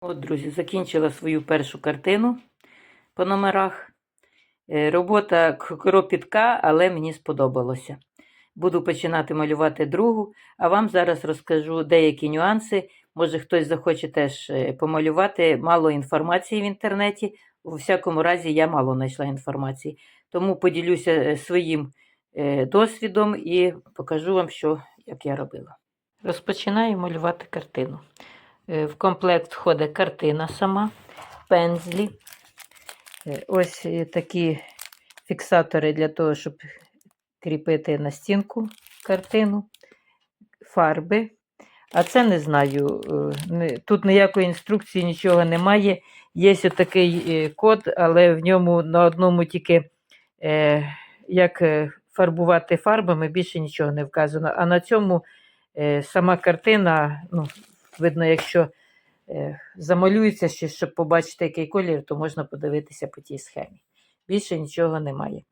От, друзі, закінчила свою першу картину по номерах. Е, Робота кропітка, але мені сподобалося. Буду починати малювати другу, а вам зараз розкажу деякі нюанси. Може, хтось захоче теж е, помалювати. Мало інформації в інтернеті. У всякому разі, я мало знайшла інформації. Тому поділюся е, своїм досвідом і покажу вам, що, як я робила. Розпочинаю малювати картину. Е, В комплект входить картина сама, пензлі. Е, Ось е, такі фіксатори для того, щоб кріпити на стінку картину, фарби. А це не знаю. Тут ніякої інструкції, нічого немає. Є такий е, код, але в ньому на одному тільки як фарбувати фарбами, більше нічого не вказано. А на цьому сама картина, ну, видно, якщо е, замалюється ще, щоб побачити, який колір, то можна подивитися по тій схемі. Більше нічого немає.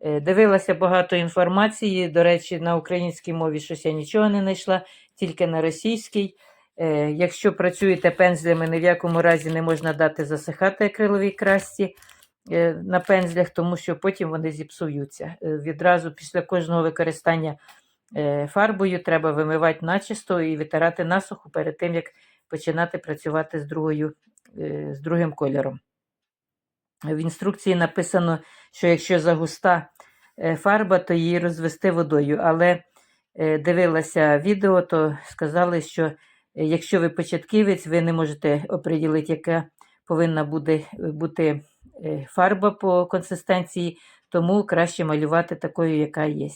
Е, Дивилася багато інформації. До речі, на українській мові щось я нічого не знайшла, тільки на російській. Е, Якщо працюєте пензлями, ні в якому разі не можна дати засихати акриловій красці на пензлях, тому що потім вони зіпсуються. Відразу після кожного використання фарбою треба вимивати начисто і витирати насухо перед тим, як починати працювати з, другою, е, з другим кольором. В інструкції написано, що якщо загуста е, фарба, то її розвести водою. Але е, дивилася відео, то сказали, що е, якщо ви початківець, ви не можете оприділити, яка повинна буде бути е, фарба по консистенції, тому краще малювати такою, яка є.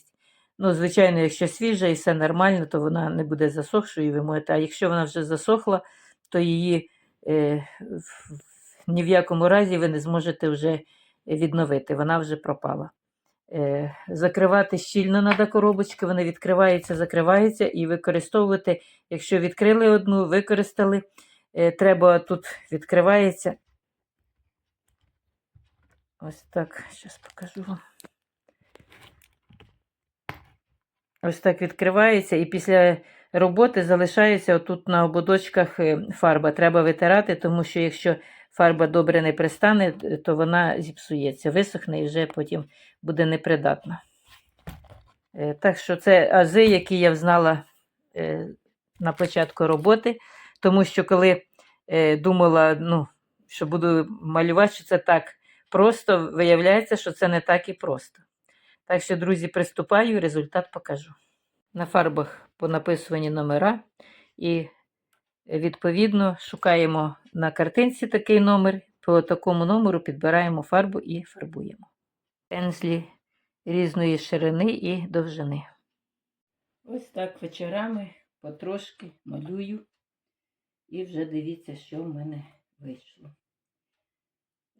Ну, звичайно, якщо свіжа і все нормально, то вона не буде засохшою, ви можете. А якщо вона вже засохла, то її е, ні в якому разі ви не зможете вже відновити, вона вже пропала. Е, закривати щільно треба коробочки, вони відкриваються, закриваються і використовувати, якщо відкрили одну, використали, е, треба тут відкривається. Ось так, зараз покажу вам. Ось так відкривається, і після роботи залишається отут на ободочках е, фарба. Треба витирати, тому що якщо фарба добре не пристане, е, то вона зіпсується, висохне і вже потім буде непридатна. Е, Так що це ази, які я взнала на початку роботи, тому що коли думала, ну, що буду малювати, що це так просто, виявляється, що це не так і просто. Так що, друзі, приступаю, результат покажу. На фарбах понаписувані номера і відповідно шукаємо на картинці такий номер, по такому номеру підбираємо фарбу і фарбуємо. Пензлі різної ширини і довжини. Ось так вечорами потрошки малюю. І вже дивіться, що в мене вийшло.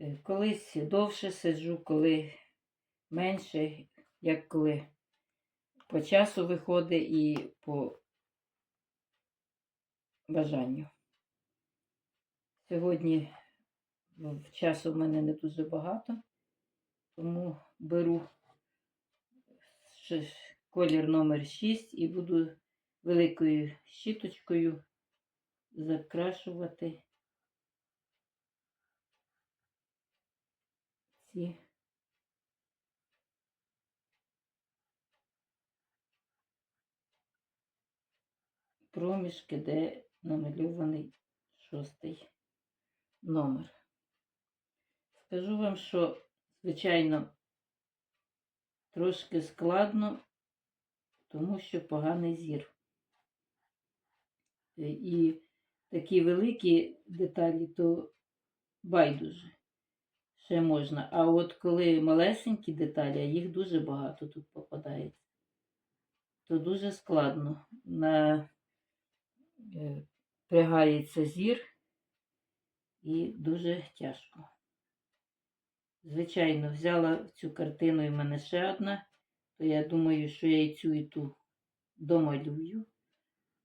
Е, Колись довше сиджу, коли менше, як коли по часу виходить і по бажанню. Сьогодні часу в мене не дуже багато, тому беру колір номер 6 і буду великою щіточкою закрашувати ці проміжки, де намальований шостий номер. Скажу вам, що, звичайно, трошки складно, тому що поганий зір. Е, І такі великі деталі, то байдуже ще можна. А от коли малесенькі деталі, а їх дуже багато тут попадається, то дуже складно. На Пригається зір і дуже тяжко. Звичайно, взяла цю картину і в мене ще одна, то я думаю, що я і цю і ту домалюю,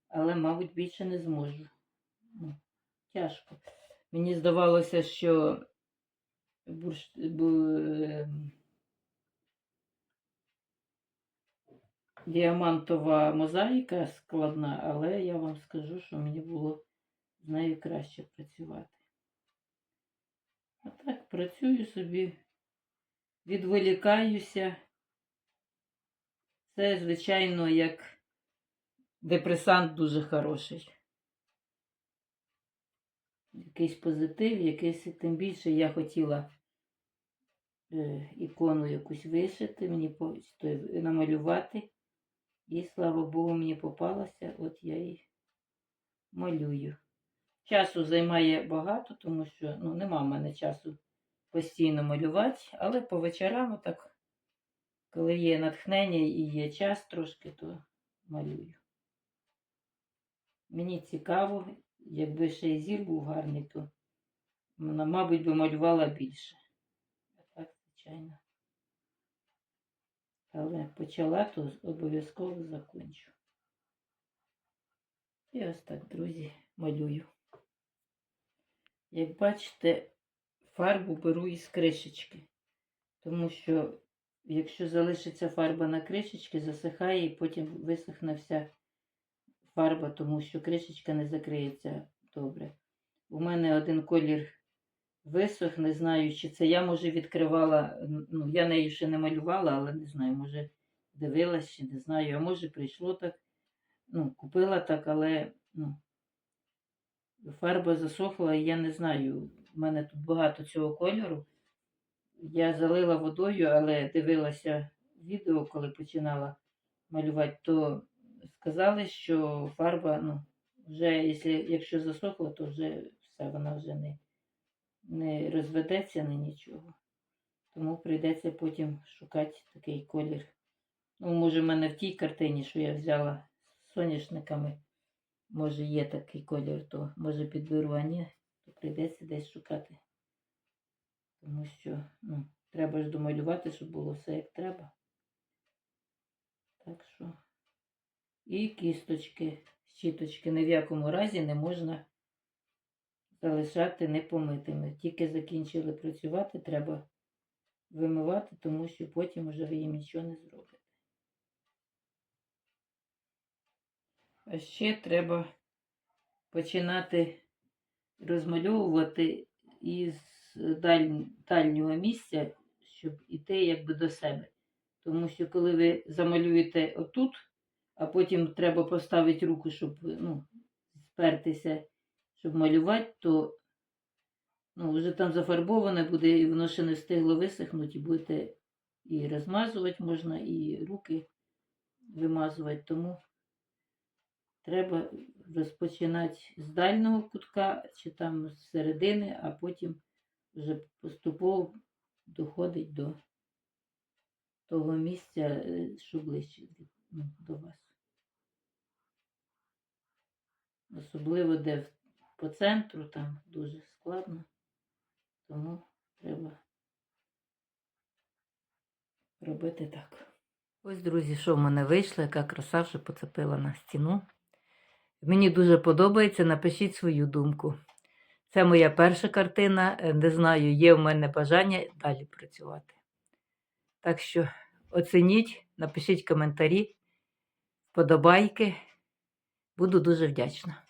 але, мабуть, більше не зможу. Ну, тяжко. Мені здавалося, що бурш... діамантова мозаїка складна, але я вам скажу, що мені було з нею краще працювати. А так працюю собі, відволікаюся. Це, звичайно, як депресант дуже хороший. Якийсь позитив, якийсь тим більше я хотіла е, ікону якусь вишити, мені намалювати. І слава Богу, мені попалася, от я і малюю. Часу займає багато, тому що ну, нема в мене часу постійно малювати, але по вечорам, так, коли є натхнення і є час трошки, то малюю. Мені цікаво, якби ще й зір був гарний, то мабуть, би малювала більше. Так, звичайно. Але почала, то обов'язково закончу. І ось так, друзі, малюю. Як бачите, фарбу беру із кришечки, тому що якщо залишиться фарба на кришечці, засихає і потім висохне вся фарба, тому що кришечка не закриється добре. У мене один колір висох, не знаю, чи це я, може, відкривала, ну, я нею ще не малювала, але не знаю, може, дивилась чи не знаю, а може прийшло так. Ну, купила так, але ну, фарба засохла, і я не знаю. У мене тут багато цього кольору. Я залила водою, але дивилася відео, коли починала малювати, то сказали, що фарба, ну, вже, якщо засохла, то вже все, вона вже не, не розведеться на нічого. Тому прийдеться потім шукати такий колір. Ну, може, в мене в тій картині, що я взяла з соняшниками, може, є такий колір, то може підберу, а ні, то прийдеться десь шукати. Тому що ну, треба ж домалювати, щоб було все як треба. Так що. І кісточки, щіточки ні в якому разі не можна залишати непомитими. Тільки закінчили працювати, треба вимивати, тому що потім вже ви їм нічого не зробите. А ще треба починати розмальовувати із даль... дальнього місця, щоб іти якби до себе. Тому що коли ви замалюєте отут, а потім треба поставити руку, щоб ну, спертися, щоб малювати, то ну, вже там зафарбоване буде, і воно ще не встигло висохнути, і будете і розмазувати можна, і руки вимазувати. Тому треба розпочинати з дальнього кутка чи там з середини, а потім вже поступово доходить до того місця, е, що ближче ну, до вас. Особливо де в- по центру, там дуже складно, тому треба робити так. Ось, друзі, що в мене вийшло, яка краса вже поцепила на стіну. Мені дуже подобається, напишіть свою думку. Це моя перша картина. е, Не знаю, є в мене бажання далі працювати. Так що оцініть, напишіть коментарі, вподобайки. Буду дуже вдячна.